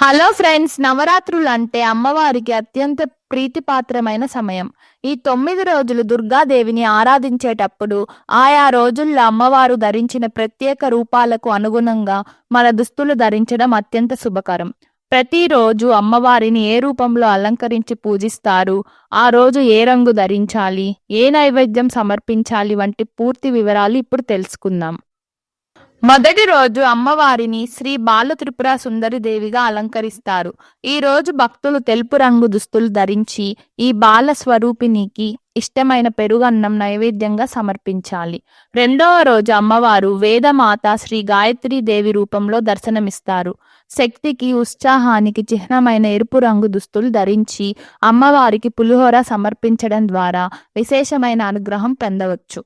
Hello friends నవరాత్రులు అంటే అమ్మవారికి అత్యంత ప్రీతిపాత్రమైన సమయం. ఈ తొమ్మిది రోజులు దుర్గాదేవిని ఆరాధించేటప్పుడు ఆయా రోజుల్లో అమ్మవారు ధరించిన ప్రత్యేక రూపాలకు అనుగుణంగా మన దుస్తులు ధరించడం అత్యంత శుభకరం. ప్రతిరోజు అమ్మవారిని ఏ రూపంలో అలంకరించి పూజిస్తారు? ఆ రోజు ఏ రంగు ధరించాలి? ఏ నైవేద్యం సమర్పించాలి? వంటి పూర్తి వివరాలు ఇప్పుడు తెలుసుకుందాం. మొదటి రోజు అమ్మవారిని శ్రీ బాల త్రిపుర సుందరి దేవిగా అలంకరిస్తారు. ఈ రోజు భక్తులు తెలుపు రంగు దుస్తులు ధరించి ఈ బాల స్వరూపినికి ఇష్టమైన పెరుగన్నం నైవేద్యంగా సమర్పించాలి. రెండవ రోజు అమ్మవారు వేదమాత శ్రీ గాయత్రి దేవి రూపంలో దర్శనమిస్తారు. శక్తికి ఉత్సాహానికి చిహ్నమైన ఎరుపు రంగు దుస్తులు ధరించి అమ్మవారికి పులిహోర సమర్పించడం ద్వారా విశేషమైన అనుగ్రహం పొందవచ్చు.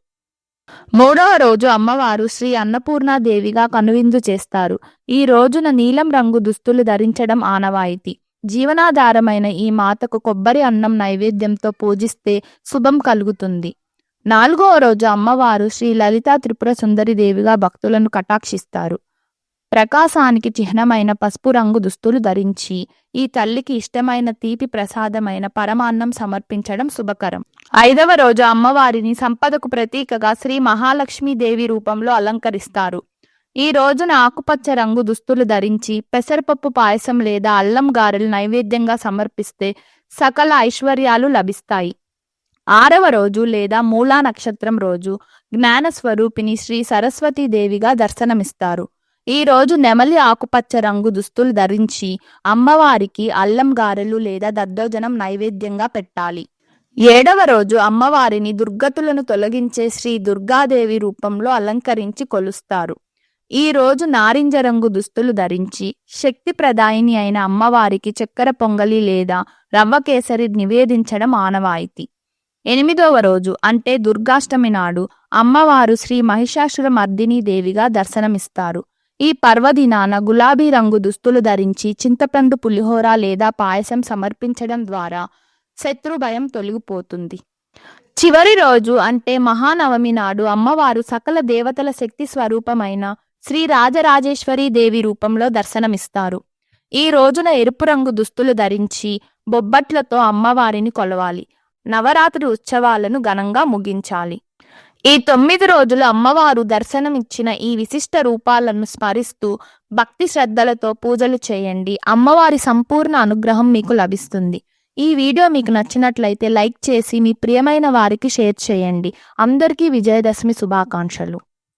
మూడవ రోజు అమ్మవారు శ్రీ అన్నపూర్ణాదేవిగా కనువిందు చేస్తారు. ఈ రోజున నీలం రంగు దుస్తులు ధరించడం ఆనవాయితీ. జీవనాధారమైన ఈ మాతకు కొబ్బరి అన్నం నైవేద్యంతో పూజిస్తే శుభం కలుగుతుంది. నాలుగవ రోజు అమ్మవారు శ్రీ లలితా త్రిపుర సుందరి దేవిగా భక్తులను కటాక్షిస్తారు. ప్రకాశానికి చిహ్నమైన పసుపు రంగు దుస్తులు ధరించి ఈ తల్లికి ఇష్టమైన తీపి ప్రసాదమైన పరమాన్నం సమర్పించడం శుభకరం. ఐదవ రోజు అమ్మవారిని సంపదకు ప్రతీకగా శ్రీ మహాలక్ష్మీదేవి రూపంలో అలంకరిస్తారు. ఈ రోజున ఆకుపచ్చ రంగు దుస్తులు ధరించి పెసరపప్పు పాయసం లేదా అల్లం గారెలు నైవేద్యంగా సమర్పిస్తే సకల ఐశ్వర్యాలు లభిస్తాయి. ఆరవ రోజు లేదా మూలా నక్షత్రం రోజు జ్ఞాన స్వరూపిణి శ్రీ సరస్వతీ దేవిగా దర్శనమిస్తారు. ఈ రోజు నెమలి ఆకుపచ్చ రంగు దుస్తులు ధరించి అమ్మవారికి అల్లం గారెలు లేదా దద్దోజనం నైవేద్యంగా పెట్టాలి. ఏడవ రోజు అమ్మవారిని దుర్గతులను తొలగించే శ్రీ దుర్గాదేవి రూపంలో అలంకరించి కొలుస్తారు. ఈ రోజు నారింజ రంగు దుస్తులు ధరించి శక్తి ప్రదాయిని అయిన అమ్మవారికి చక్కెర పొంగలి లేదా రవ్వ కేసరి నివేదించడం ఆనవాయితీ. ఎనిమిదవ రోజు అంటే దుర్గాష్టమి నాడు అమ్మవారు శ్రీ మహిషాసుర మర్దిని దేవిగా దర్శనమిస్తారు. ఈ పర్వదినాన గులాబీ రంగు దుస్తులు ధరించి చింతపండు పులిహోర లేదా పాయసం సమర్పించడం ద్వారా శత్రు భయం తొలగిపోతుంది. చివరి రోజు అంటే మహానవమి నాడు అమ్మవారు సకల దేవతల శక్తి స్వరూపమైన శ్రీ రాజరాజేశ్వరీ దేవి రూపంలో దర్శనమిస్తారు. ఈ రోజున ఎరుపు రంగు దుస్తులు ధరించి బొబ్బట్లతో అమ్మవారిని కొలవాలి. నవరాత్రి ఉత్సవాలను ఘనంగా ముగించాలి. ఈ తొమ్మిది రోజులు అమ్మవారు దర్శనమిచ్చిన ఈ విశిష్ట రూపాలను స్మరిస్తూ భక్తి శ్రద్ధలతో పూజలు చేయండి. అమ్మవారి సంపూర్ణ అనుగ్రహం మీకు లభిస్తుంది. ఈ వీడియో మీకు నచ్చినట్లయితే లైక్ చేసి మీ ప్రియమైన వారికి షేర్ చేయండి. అందరికీ విజయదశమి శుభాకాంక్షలు.